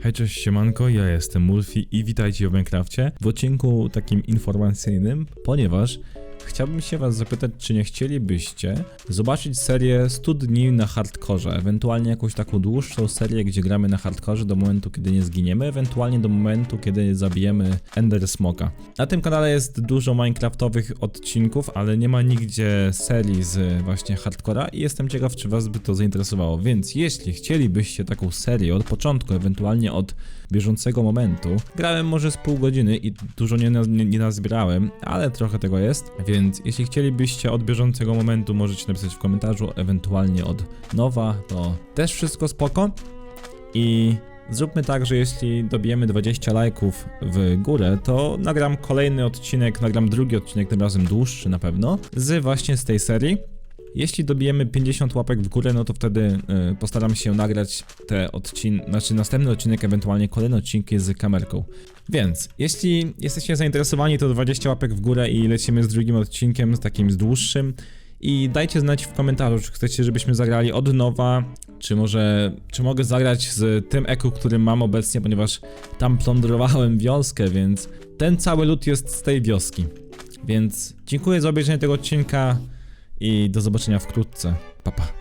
Hej, cześć, siemanko, ja jestem Mulfi i witajcie w Minecrafcie w odcinku takim informacyjnym, ponieważ chciałbym się was zapytać, czy nie chcielibyście zobaczyć serię 100 dni na hardkorze, ewentualnie jakąś taką dłuższą serię, gdzie gramy na hardkorze do momentu, kiedy nie zginiemy, ewentualnie do momentu, kiedy zabijemy Ender Smoka. Na tym kanale jest dużo minecraftowych odcinków, ale nie ma nigdzie serii z właśnie hardcora i jestem ciekaw, czy was by to zainteresowało, więc jeśli chcielibyście taką serię od początku, ewentualnie od bieżącego momentu, grałem może z pół godziny i dużo nie, nie, nie nazbierałem, ale trochę tego jest, więc jeśli chcielibyście od bieżącego momentu, możecie napisać w komentarzu, ewentualnie od nowa, to też wszystko spoko. I zróbmy tak, że jeśli dobijemy 20 lajków w górę, to nagram kolejny odcinek, nagram drugi odcinek, tym razem dłuższy na pewno, z właśnie z tej serii. Jeśli dobijemy 50 łapek w górę, no to wtedy y, postaram się nagrać te odcinki, znaczy następny odcinek, ewentualnie kolejne odcinki z kamerką. Więc, jeśli jesteście zainteresowani, to 20 łapek w górę i lecimy z drugim odcinkiem, z takim z dłuższym. I dajcie znać w komentarzu, czy chcecie, żebyśmy zagrali od nowa, czy może, czy mogę zagrać z tym eku, którym mam obecnie, ponieważ tam plądrowałem wioskę, więc ten cały lód jest z tej wioski. Więc dziękuję za obejrzenie tego odcinka i do zobaczenia wkrótce. Pa pa.